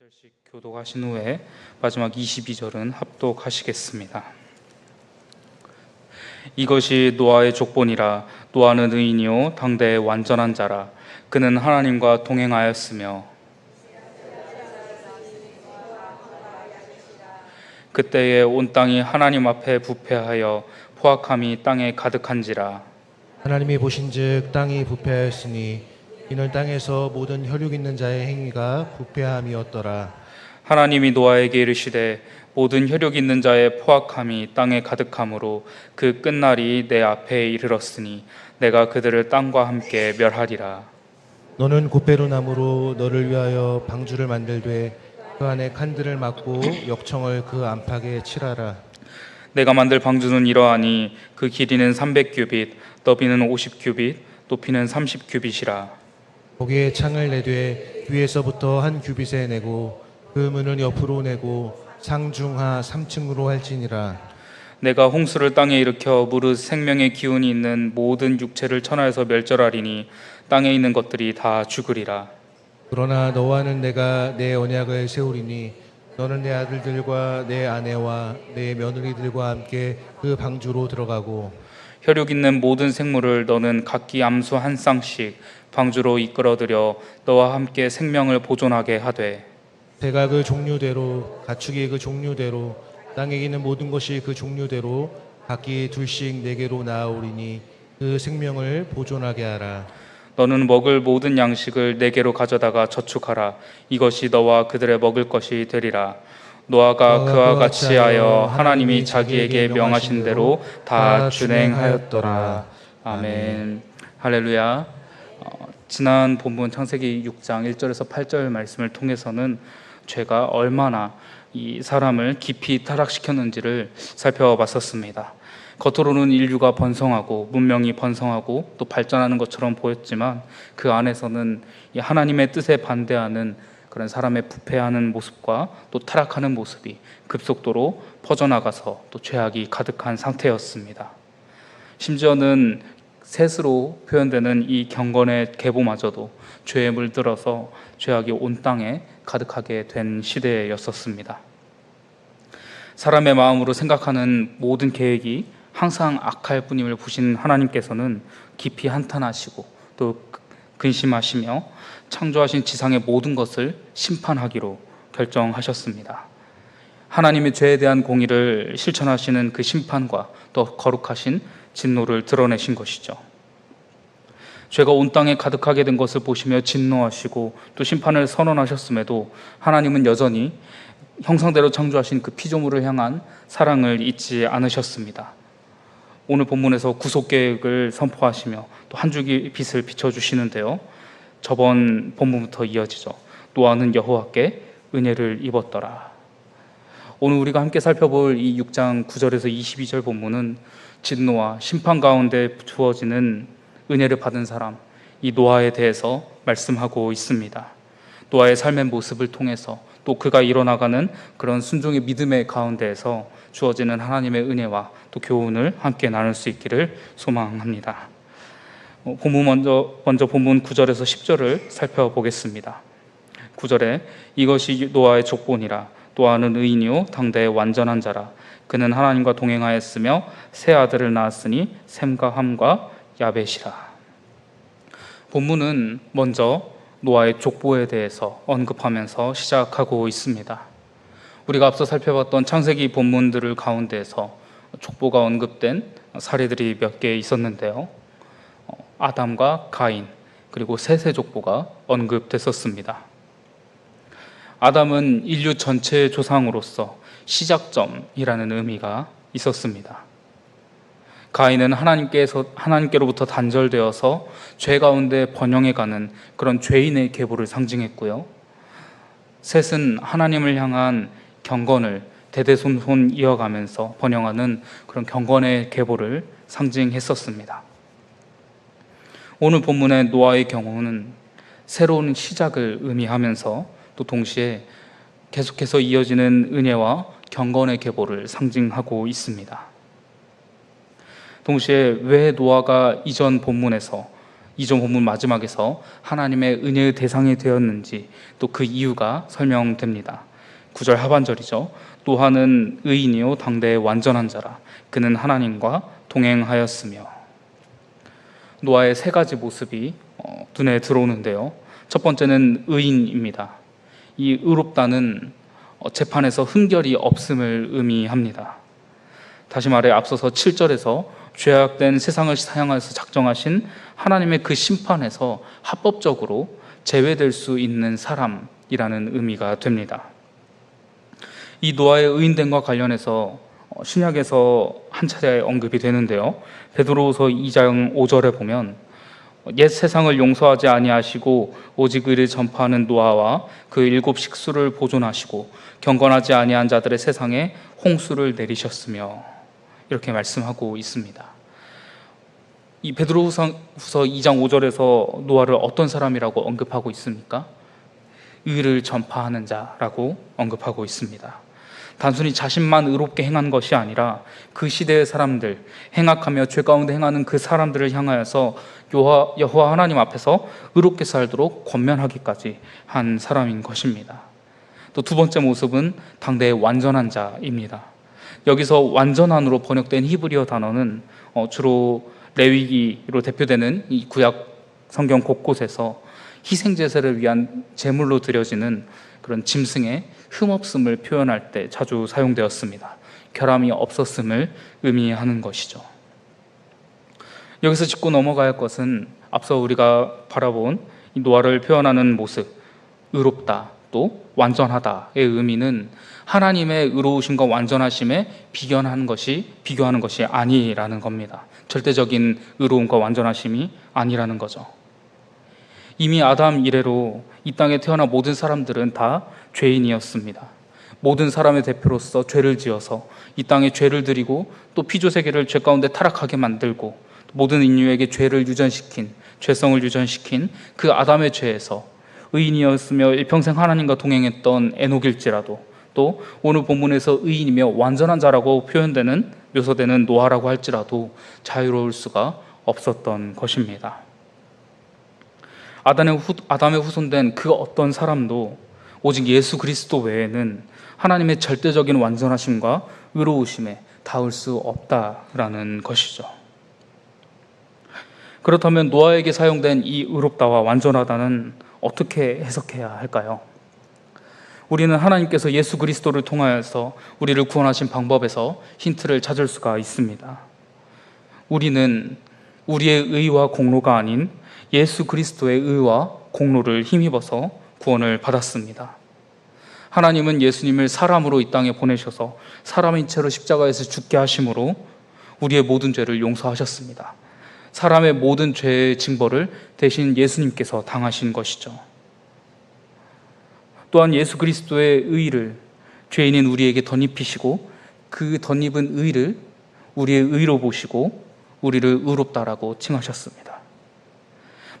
절씩 교독하신 후에 마지막 22절은 합독하시겠습니다. 이것이 노아의 족본이라 노아는 의인이요 당대의 완전한 자라 그는 하나님과 동행하였으며 그때에 온 땅이 하나님 앞에 부패하여 포악함이 땅에 가득한지라 하나님이 보신즉 땅이 부패하였으니 이는 땅에서 모든 혈육 있는 자의 행위가 부패함이었더라. 하나님이 노아에게 이르시되 모든 혈육 있는 자의 포악함이 땅에 가득함으로 그 끝날이 내 앞에 이르렀으니 내가 그들을 땅과 함께 멸하리라 너는 고페르나무로 너를 위하여 방주를 만들되 그 안에 칸들을 막고 역청을 그 안팎에 칠하라. 내가 만들 방주는 이러하니 그 길이는 300규빗 너비는 50규빗 높이는 30규빗이라 거기에 창을 내되 위에서부터 한 규빗에 내고 그 문은 옆으로 내고 상중하 3층으로 할지니라. 내가 홍수를 땅에 일으켜 무릇 생명의 기운이 있는 모든 육체를 천하에서 멸절하리니 땅에 있는 것들이 다 죽으리라 그러나 너와는 내가 내 언약을 세우리니 너는 내 아들들과 내 아내와 내 며느리들과 함께 그 방주로 들어가고 혈육 있는 모든 생물을 너는 각기 암수 한 쌍씩 방주로 이끌어들여 너와 함께 생명을 보존하게 하되. 새가 그 종류대로 가축이 그 종류대로 땅에 있는 모든 것이 그 종류대로 각기 둘씩 네 개로 나아오리니 그 생명을 보존하게 하라. 너는 먹을 모든 양식을 내게로 가져다가 저축하라. 이것이 너와 그들의 먹을 것이 되리라 노아가 그와 같이 하여 하나님이 자기에게 명하신 대로 다 준행하였더라. 아멘. 할렐루야. 어, 지난 본문 창세기 6장 1절에서 8절 말씀을 통해서는 죄가 얼마나 이 사람을 깊이 타락시켰는지를 살펴봤었습니다. 겉으로는 인류가 번성하고 문명이 번성하고 또 발전하는 것처럼 보였지만 그 안에서는 이 하나님의 뜻에 반대하는 그런 사람의 부패하는 모습과 또 타락하는 모습이 급속도로 퍼져나가서 또 죄악이 가득한 상태였습니다. 심지어는 셋으로 표현되는 이 경건의 계보마저도 죄에 물들어서 죄악이 온 땅에 가득하게 된 시대였었습니다. 사람의 마음으로 생각하는 모든 계획이 항상 악할 뿐임을 보신 하나님께서는 깊이 한탄하시고 또 근심하시며 창조하신 지상의 모든 것을 심판하기로 결정하셨습니다. 하나님의 죄에 대한 공의를 실천하시는 그 심판과 또 거룩하신 진노를 드러내신 것이죠. 죄가 온 땅에 가득하게 된 것을 보시며 진노하시고 또 심판을 선언하셨음에도 하나님은 여전히 형상대로 창조하신 그 피조물을 향한 사랑을 잊지 않으셨습니다. 오늘 본문에서 구속 계획을 선포하시며 또 한 줄기 빛을 비춰 주시는데요. 저번 본문부터 이어지죠. 노아는 여호와께 은혜를 입었더라. 오늘 우리가 함께 살펴볼 이 6장 9절에서 22절 본문은 진노와 심판 가운데 주어지는 은혜를 받은 사람 이 노아에 대해서 말씀하고 있습니다. 노아의 삶의 모습을 통해서 또 그가 일어나가는 그런 순종의 믿음의 가운데에서 주어지는 하나님의 은혜와 또 교훈을 함께 나눌 수 있기를 소망합니다. 어, 본문 먼저 먼저 본문 9절에서 10절을 살펴보겠습니다. 9절에 이것이 노아의 족본이라 노아는 의인이요 당대의 완전한 자라 그는 하나님과 동행하였으며 세 아들을 낳았으니 셈과 함과 야벳이라. 본문은 먼저 노아의 족보에 대해서 언급하면서 시작하고 있습니다. 우리가 앞서 살펴봤던 창세기 본문들을 가운데에서 족보가 언급된 사례들이 몇 개 있었는데요. 어, 아담과 가인 그리고 셋의 족보가 언급됐었습니다. 아담은 인류 전체의 조상으로서 시작점이라는 의미가 있었습니다. 가인은 하나님께서 하나님께로부터 단절되어서 죄 가운데 번영해 가는 그런 죄인의 계보를 상징했고요. 셋은 하나님을 향한 경건을 대대손손 이어가면서 번영하는 그런 경건의 계보를 상징했었습니다. 오늘 본문의 노아의 경우는 새로운 시작을 의미하면서 또 동시에 계속해서 이어지는 은혜와 경건의 계보를 상징하고 있습니다. 동시에 왜 노아가 이전 본문에서 이전 본문 마지막에서 하나님의 은혜의 대상이 되었는지 또 그 이유가 설명됩니다. 9절 하반절이죠. 노아는 의인이요 당대의 완전한 자라 그는 하나님과 동행하였으며 노아의 세 가지 모습이 어, 눈에 들어오는데요. 첫 번째는 의인입니다. 이 의롭다는 어, 재판에서 흠결이 없음을 의미합니다. 다시 말해 앞서서 7절에서 죄악된 세상을 사용해서 작정하신 하나님의 그 심판에서 합법적으로 제외될 수 있는 사람이라는 의미가 됩니다. 이 노아의 의인됨과 관련해서 어, 신약에서 한 차례 언급이 되는데요. 베드로후서 2장 5절에 보면 옛 세상을 용서하지 아니하시고 오직 의를 전파하는 노아와 그 일곱 식수를 보존하시고 경건하지 아니한 자들의 세상에 홍수를 내리셨으며 이렇게 말씀하고 있습니다. 이 베드로후서 2장 5절에서 노아를 어떤 사람이라고 언급하고 있습니까? 의를 전파하는 자라고 언급하고 있습니다. 단순히 자신만 의롭게 행한 것이 아니라 그 시대의 사람들, 행악하며 죄 가운데 행하는 그 사람들을 향하여서 여호와, 하나님 앞에서 의롭게 살도록 권면하기까지 한 사람인 것입니다. 또 두 번째 모습은 당대의 완전한 자입니다. 여기서 완전한으로 번역된 히브리어 단어는 어, 주로 레위기로 대표되는 이 구약 성경 곳곳에서 희생 제사를 위한 제물로 드려지는 그런 짐승의 흠없음을 표현할 때 자주 사용되었습니다. 결함이 없었음을 의미하는 것이죠. 여기서 짚고 넘어가야 할 것은 앞서 우리가 바라본 이 노아를 표현하는 모습, 의롭다, 또 완전하다의 의미는 하나님의 의로우심과 완전하심에 비견하는 것이 비교하는 것이 아니라는 겁니다. 절대적인 의로움과 완전하심이 아니라는 거죠. 이미 아담 이래로 이 땅에 태어난 모든 사람들은 다 죄인이었습니다. 모든 사람의 대표로서 죄를 지어서 이 땅에 죄를 드리고 또 피조 세계를 죄 가운데 타락하게 만들고 모든 인류에게 죄를 유전시킨 죄성을 유전시킨 그 아담의 죄에서 의인이었으며 일평생 하나님과 동행했던 에녹일지라도 또 오늘 본문에서 의인이며 완전한 자라고 표현되는 묘사되는 노아라고 할지라도 자유로울 수가 없었던 것입니다. 아담의, 후, 아담의 후손된 그 어떤 사람도 오직 예수 그리스도 외에는 하나님의 절대적인 완전하심과 의로우심에 닿을 수 없다라는 것이죠. 그렇다면 노아에게 사용된 이 의롭다와 완전하다는 어떻게 해석해야 할까요? 우리는 하나님께서 예수 그리스도를 통하여서 우리를 구원하신 방법에서 힌트를 찾을 수가 있습니다. 우리는 우리의 의와 공로가 아닌 예수 그리스도의 의와 공로를 힘입어서 구원을 받았습니다. 하나님은 예수님을 사람으로 이 땅에 보내셔서 사람인 채로 십자가에서 죽게 하심으로 우리의 모든 죄를 용서하셨습니다. 사람의 모든 죄의 징벌을 대신 예수님께서 당하신 것이죠. 또한 예수 그리스도의 의를 죄인인 우리에게 덧입히시고 그 덧입은 의를 우리의 의로 보시고 우리를 의롭다라고 칭하셨습니다.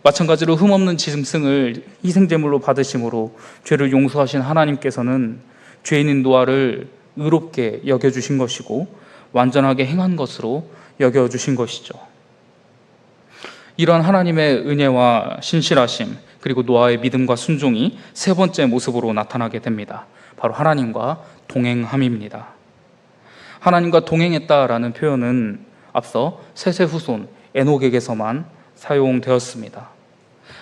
마찬가지로 흠없는 짐승을 희생제물로 받으심으로 죄를 용서하신 하나님께서는 죄인인 노아를 의롭게 여겨주신 것이고 완전하게 행한 것으로 여겨주신 것이죠. 이런 하나님의 은혜와 신실하심 그리고 노아의 믿음과 순종이 세 번째 모습으로 나타나게 됩니다. 바로 하나님과 동행함입니다. 하나님과 동행했다라는 표현은 앞서 세세 후손 에녹에게서만 사용되었습니다.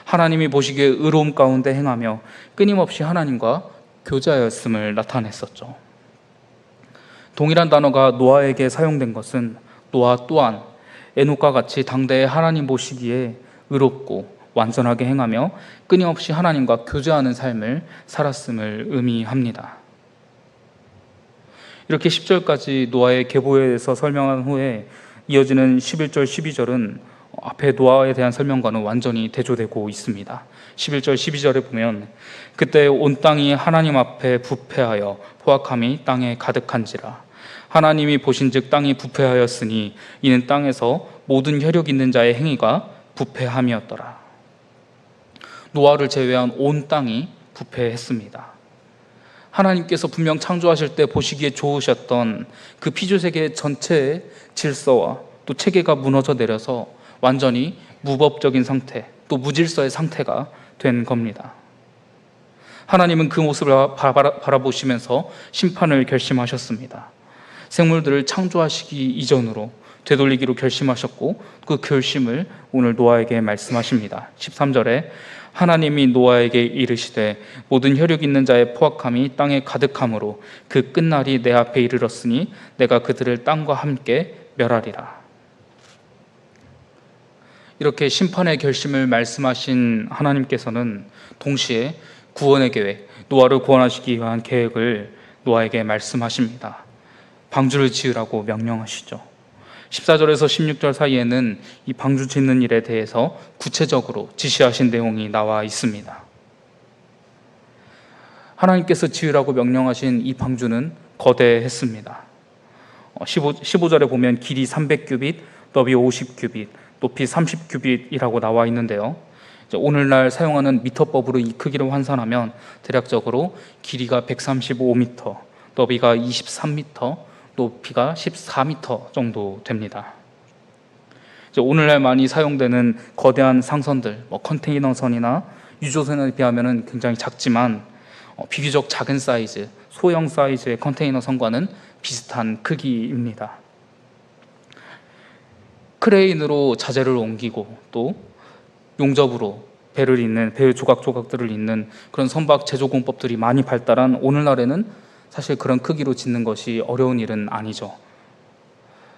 하나님이 보시기에 의로움 가운데 행하며 끊임없이 하나님과 교제하였음을 나타냈었죠. 동일한 단어가 노아에게 사용된 것은 노아 또한 에녹과 같이 당대에 하나님 보시기에 의롭고 완전하게 행하며 끊임없이 하나님과 교제하는 삶을 살았음을 의미합니다. 이렇게 10절까지 노아의 계보에 대해서 설명한 후에 이어지는 11절, 12절은 앞에 노아에 대한 설명과는 완전히 대조되고 있습니다. 11절, 12절에 보면 그때 온 땅이 하나님 앞에 부패하여 포악함이 땅에 가득한지라 하나님이 보신즉 땅이 부패하였으니 이는 땅에서 모든 혈육 있는 자의 행위가 부패함이었더라. 노아를 제외한 온 땅이 부패했습니다. 하나님께서 분명 창조하실 때 보시기에 좋으셨던 그 피조 세계 전체의 질서와 또 체계가 무너져 내려서 완전히 무법적인 상태, 또 무질서의 상태가 된 겁니다. 하나님은 그 모습을 바라- 바라보시면서 심판을 결심하셨습니다. 생물들을 창조하시기 이전으로 되돌리기로 결심하셨고 그 결심을 오늘 노아에게 말씀하십니다. 13절에 하나님이 노아에게 이르시되 모든 혈육 있는 자의 포악함이 땅에 가득함으로 그 끝날이 내 앞에 이르렀으니 내가 그들을 땅과 함께 멸하리라. 이렇게 심판의 결심을 말씀하신 하나님께서는 동시에 구원의 계획, 노아를 구원하시기 위한 계획을 노아에게 말씀하십니다. 방주를 지으라고 명령하시죠. 14절에서 16절 사이에는 이 방주 짓는 일에 대해서 구체적으로 지시하신 내용이 나와 있습니다. 하나님께서 지으라고 명령하신 이 방주는 거대했습니다. 15, 15절에 보면 길이 300규빗, 너비 50규빗, 높이 30규빗이라고 나와 있는데요. 오늘날 사용하는 미터법으로 이 크기를 환산하면 대략적으로 길이가 135m, 너비가 23m, 높이가 14m 정도 됩니다. 오늘날 많이 사용되는 거대한 상선들, 뭐 컨테이너선이나 유조선에 비하면 굉장히 작지만 어, 비교적 작은 사이즈, 소형 사이즈의 컨테이너 선과는 비슷한 크기입니다. 크레인으로 자재를 옮기고 또 용접으로 배를 잇는 배 조각조각들을 잇는 그런 선박 제조 공법들이 많이 발달한 오늘날에는 사실 그런 크기로 짓는 것이 어려운 일은 아니죠.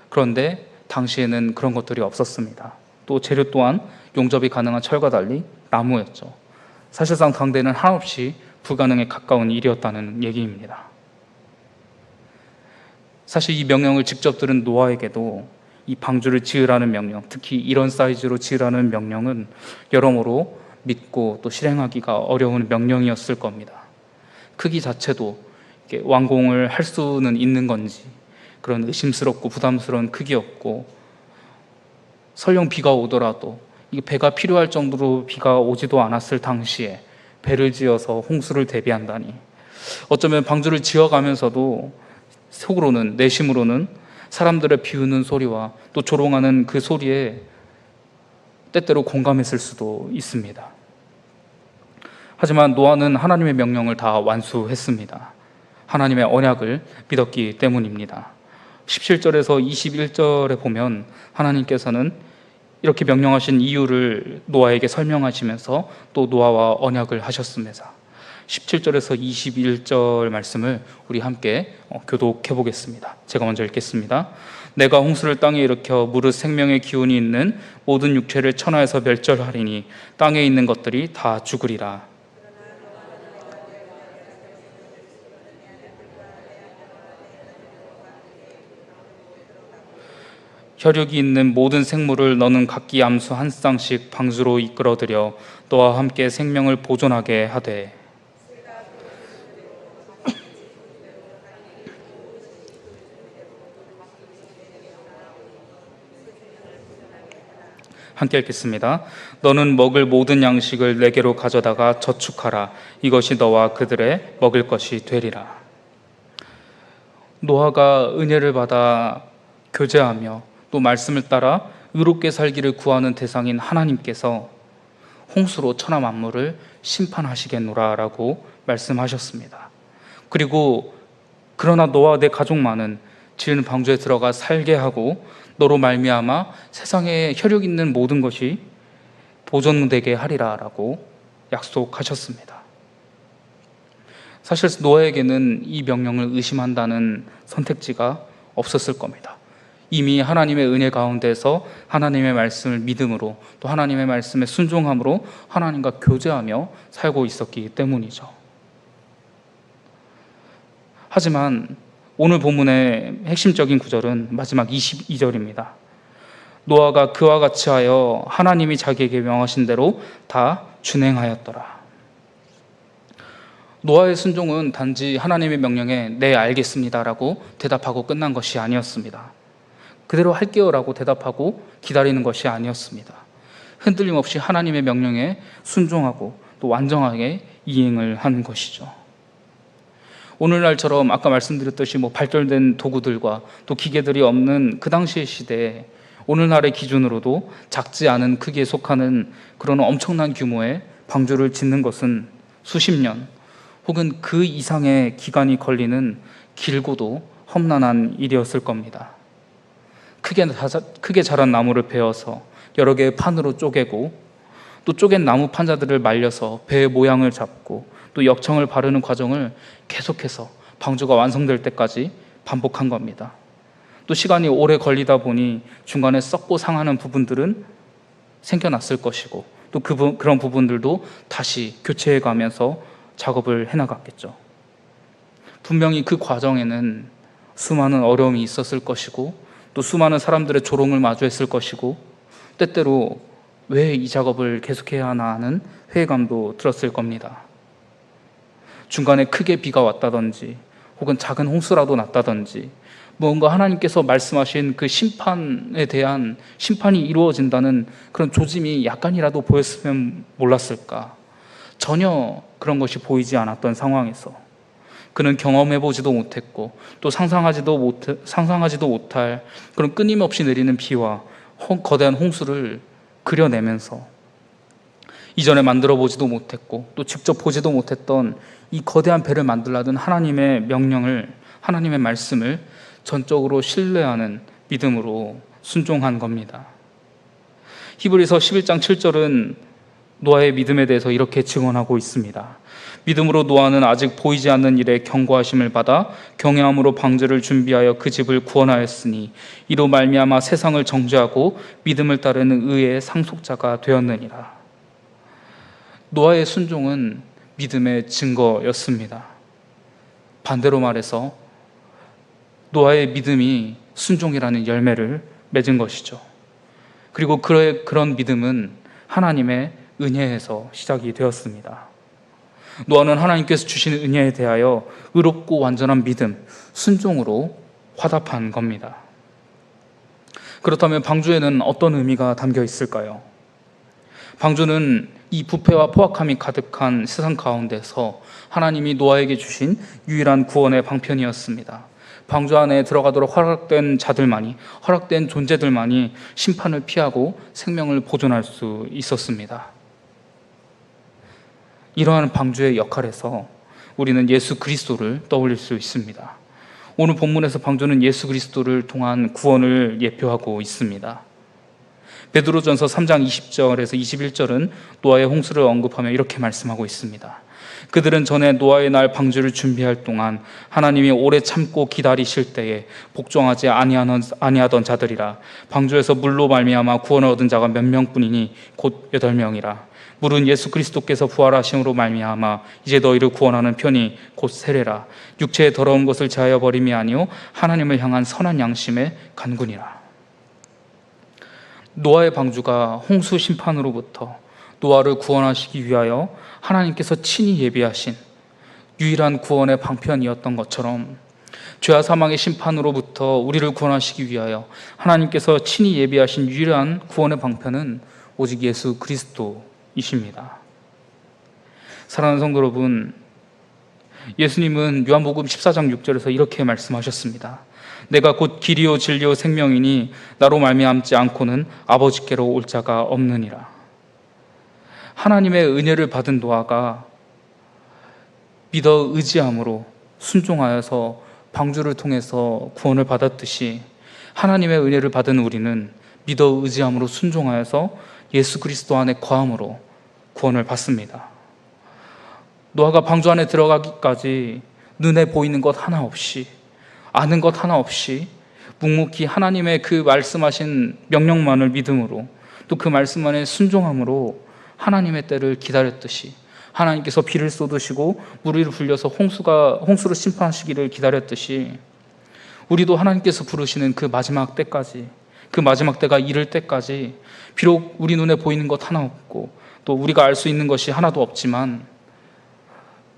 그런데 당시에는 그런 것들이 없었습니다. 또 재료 또한 용접이 가능한 철과 달리 나무였죠. 사실상 당대는 한없이 불가능에 가까운 일이었다는 얘기입니다. 사실 이 명령을 직접 들은 노아에게도 이 방주를 지으라는 명령, 특히 이런 사이즈로 지으라는 명령은 여러모로 믿고 또 실행하기가 어려운 명령이었을 겁니다. 크기 자체도 완공을 할 수는 있는 건지 그런 의심스럽고 부담스러운 크기였고 설령 비가 오더라도 이 배가 필요할 정도로 비가 오지도 않았을 당시에 배를 지어서 홍수를 대비한다니 어쩌면 방주를 지어가면서도 속으로는 내심으로는 사람들의 비우는 소리와 또 조롱하는 그 소리에 때때로 공감했을 수도 있습니다. 하지만 노아는 하나님의 명령을 다 완수했습니다. 하나님의 언약을 믿었기 때문입니다. 17절에서 21절에 보면 하나님께서는 이렇게 명령하신 이유를 노아에게 설명하시면서 또 노아와 언약을 하셨습니다. 17절에서 21절 말씀을 우리 함께 어, 교독해 보겠습니다. 제가 먼저 읽겠습니다. 내가 홍수를 땅에 일으켜 무릇 생명의 기운이 있는 모든 육체를 천하에서 멸절하리니 땅에 있는 것들이 다 죽으리라. 혈육이 있는 모든 생물을 너는 각기 암수 한 쌍씩 방주로 이끌어들여 너와 함께 생명을 보존하게 하되 함께 읽겠습니다. 너는 먹을 모든 양식을 내게로 가져다가 저축하라. 이것이 너와 그들의 먹을 것이 되리라. 노아가 은혜를 받아 교제하며 또 말씀을 따라 의롭게 살기를 구하는 대상인 하나님께서 홍수로 천하 만물을 심판하시겠노라라고 말씀하셨습니다. 그리고 그러나 너와 내 가족만은 지은 방주에 들어가 살게 하고 너로 말미암아 세상에 혈육 있는 모든 것이 보존되게 하리라라고 약속하셨습니다. 사실 노아에게는 이 명령을 의심한다는 선택지가 없었을 겁니다. 이미 하나님의 은혜 가운데서 하나님의 말씀을 믿음으로 또 하나님의 말씀에 순종함으로 하나님과 교제하며 살고 있었기 때문이죠. 하지만 오늘 본문의 핵심적인 구절은 마지막 22절입니다. 노아가 그와 같이 하여 하나님이 자기에게 명하신 대로 다 준행하였더라. 노아의 순종은 단지 하나님의 명령에 네 알겠습니다라고 대답하고 끝난 것이 아니었습니다. 그대로 할게요라고 대답하고 기다리는 것이 아니었습니다. 흔들림 없이 하나님의 명령에 순종하고 또 완전하게 이행을 하는 것이죠. 오늘날처럼 아까 말씀드렸듯이 뭐 발달된 도구들과 또 기계들이 없는 그 당시의 시대에 오늘날의 기준으로도 작지 않은 크기에 속하는 그런 엄청난 규모의 방주를 짓는 것은 수십 년 혹은 그 이상의 기간이 걸리는 길고도 험난한 일이었을 겁니다. 크게, 자- 크게 자란 나무를 베어서 여러 개의 판으로 쪼개고 또 쪼갠 나무 판자들을 말려서 배의 모양을 잡고 또 역청을 바르는 과정을 계속해서 방주가 완성될 때까지 반복한 겁니다. 또 시간이 오래 걸리다 보니 중간에 썩고 상하는 부분들은 생겨났을 것이고 또 그, 부- 그런 부분들도 다시 교체해 가면서 작업을 해 나갔겠죠. 분명히 그 과정에는 수많은 어려움이 있었을 것이고 또 수많은 사람들의 조롱을 마주했을 것이고 때때로 왜 이 작업을 계속해야 하나 하는 회의감도 들었을 겁니다. 중간에 크게 비가 왔다든지 혹은 작은 홍수라도 났다든지 무언가 하나님께서 말씀하신 그 심판에 대한 심판이 이루어진다는 그런 조짐이 약간이라도 보였으면 몰랐을까. 전혀 그런 것이 보이지 않았던 상황에서 그는 경험해 보지도 못했고 또 상상하지도 못 상상하지도 못할 그런 끊임없이 내리는 비와 홍- 거대한 홍수를 그려내면서 이전에 만들어 보지도 못했고 또 직접 보지도 못했던 이 거대한 배를 만들라던 하나님의 명령을 하나님의 말씀을 전적으로 신뢰하는 믿음으로 순종한 겁니다. 히브리서 11장 7절은 노아의 믿음에 대해서 이렇게 증언하고 있습니다. 믿음으로 노아는 아직 보이지 않는 일에 경고하심을 받아 경외함으로 방주를 준비하여 그 집을 구원하였으니 이로 말미암아 세상을 정죄하고 믿음을 따르는 의의 상속자가 되었느니라. 노아의 순종은 믿음의 증거였습니다. 반대로 말해서 노아의 믿음이 순종이라는 열매를 맺은 것이죠. 그리고 그런 믿음은 하나님의 은혜에서 시작이 되었습니다. 노아는 하나님께서 주신 은혜에 대하여 의롭고 완전한 믿음, 순종으로 화답한 겁니다. 그렇다면 방주에는 어떤 의미가 담겨 있을까요? 방주는 이 부패와 포악함이 가득한 세상 가운데서 하나님이 노아에게 주신 유일한 구원의 방편이었습니다. 방주 안에 들어가도록 허락된 자들만이, 허락된 존재들만이 심판을 피하고 생명을 보존할 수 있었습니다. 이러한 방주의 역할에서 우리는 예수 그리스도를 떠올릴 수 있습니다. 오늘 본문에서 방주는 예수 그리스도를 통한 구원을 예표하고 있습니다. 베드로전서 3장 20절에서 21절은 노아의 홍수를 언급하며 이렇게 말씀하고 있습니다. 그들은 전에 노아의 날 방주를 준비할 동안 하나님이 오래 참고 기다리실 때에 복종하지 아니하던, 자들이라 방주에서 물로 말미암아 구원을 얻은 자가 몇 명뿐이니 곧 여덟 명이라. 물은 예수 그리스도께서 부활하심으로 말미암아 이제 너희를 구원하는 편이 곧 세례라. 육체의 더러운 것을 제하여 버림이 아니요 하나님을 향한 선한 양심의 간군이라 노아의 방주가 홍수 심판으로부터 노아를 구원하시기 위하여 하나님께서 친히 예비하신 유일한 구원의 방편이었던 것처럼 죄와 사망의 심판으로부터 우리를 구원하시기 위하여 하나님께서 친히 예비하신 유일한 구원의 방편은 오직 예수 그리스도이십니다. 사랑하는 성도 여러분, 예수님은 요한복음 14장 6절에서 이렇게 말씀하셨습니다. 내가 곧 길이요 진리요 생명이니 나로 말미암지 않고는 아버지께로 올 자가 없느니라. 하나님의 은혜를 받은 노아가 믿어 의지함으로 순종하여서 방주를 통해서 구원을 받았듯이 하나님의 은혜를 받은 우리는 믿어 의지함으로 순종하여서 예수 그리스도 안에 거함으로 구원을 받습니다. 노아가 방주 안에 들어가기까지 눈에 보이는 것 하나 없이 아는 것 하나 없이 묵묵히 하나님의 그 말씀하신 명령만을 믿음으로 또 그 말씀 안에 순종함으로 하나님의 때를 기다렸듯이 하나님께서 비를 쏟으시고 물을 불려서 홍수가 홍수로 심판하시기를 기다렸듯이 우리도 하나님께서 부르시는 그 마지막 때까지 그 마지막 때가 이를 때까지 비록 우리 눈에 보이는 것 하나 없고 또 우리가 알 수 있는 것이 하나도 없지만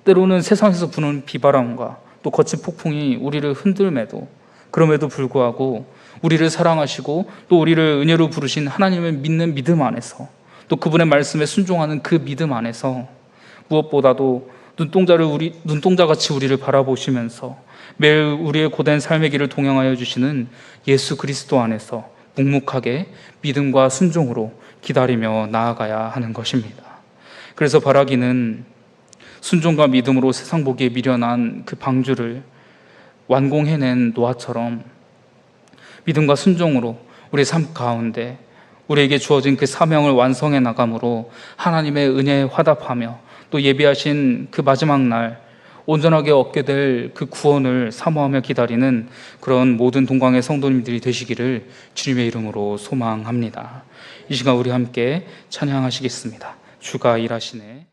때로는 세상에서 부는 비바람과 또 거친 폭풍이 우리를 흔들매도 그럼에도 불구하고 우리를 사랑하시고 또 우리를 은혜로 부르신 하나님을 믿는 믿음 안에서 또 그분의 말씀에 순종하는 그 믿음 안에서 무엇보다도 눈동자를 우리 눈동자 같이 우리를 바라보시면서 매일 우리의 고된 삶의 길을 동행하여 주시는 예수 그리스도 안에서 묵묵하게 믿음과 순종으로 기다리며 나아가야 하는 것입니다. 그래서 바라기는 순종과 믿음으로 세상 보기에 미련한 그 방주를 완공해낸 노아처럼 믿음과 순종으로 우리 삶 가운데 우리에게 주어진 그 사명을 완성해 나감으로 하나님의 은혜에 화답하며 또 예비하신 그 마지막 날 온전하게 얻게 될 그 구원을 사모하며 기다리는 그런 모든 동광의 성도님들이 되시기를 주님의 이름으로 소망합니다. 이 시간 우리 함께 찬양하시겠습니다. 주가 일하시네.